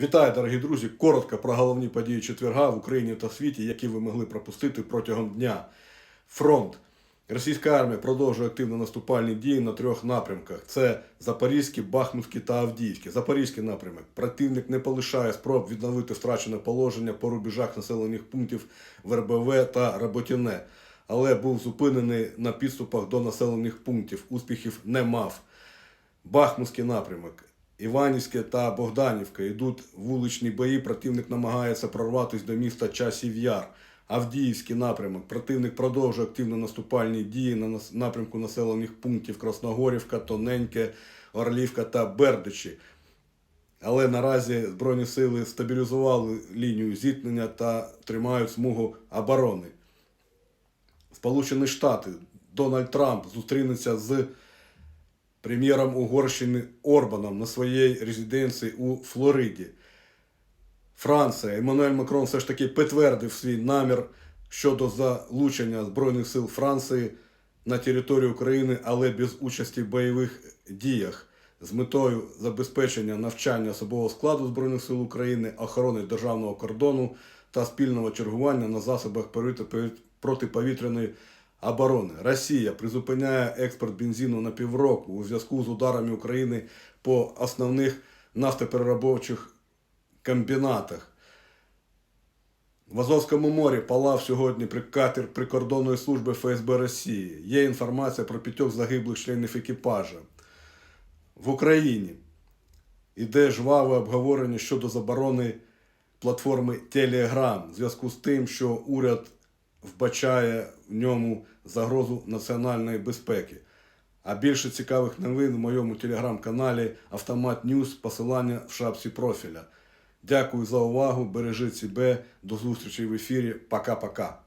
Вітаю, дорогі друзі! Коротко про головні події четверга в Україні та світі, які ви могли пропустити протягом дня. Фронт. Російська армія продовжує активно наступальні дії на трьох напрямках: це Запорізький, Бахмутський та Авдіївський. Запорізький напрямок. Противник не полишає спроб відновити втрачене положення по рубежах населених пунктів ВРБВ та Роботіне, але був зупинений на підступах до населених пунктів. Успіхів не мав. Бахмутський напрямок. Іванівське та Богданівка йдуть вуличні бої. Противник намагається прорватися до міста Часів Яр. Авдіївський напрямок. Противник продовжує активно наступальні дії на напрямку населених пунктів Красногорівка, Тоненьке, Орлівка та Бердичі. Але наразі Збройні сили стабілізували лінію зіткнення та тримають смугу оборони. Сполучені Штати Дональд Трамп зустрінеться з прем'єром Угорщини Орбаном на своїй резиденції у Флориді. Франція. Еммануель Макрон все ж таки підтвердив свій намір щодо залучення Збройних сил Франції на територію України, але без участі в бойових діях з метою забезпечення навчання особового складу Збройних сил України, охорони державного кордону та спільного чергування на засобах проти- протиповітряної оборони. Росія призупиняє експорт бензину на півроку у зв'язку з ударами України по основних нафтопереробочих комбінатах. В Азовському морі палав сьогодні при катер прикордонної служби ФСБ Росії. Є інформація про п'ятьох загиблих членів екіпажа. В Україні іде жваве обговорення щодо заборони платформи Telegram в зв'язку з тим, що уряд вбачає в ньому загрозу національної безпеки. А більше цікавих новин в моєму телеграм-каналі Автомат Ньюс, посилання в шапці профіля. Дякую за увагу, бережіть себе, до зустрічі в ефірі. Пока-пока.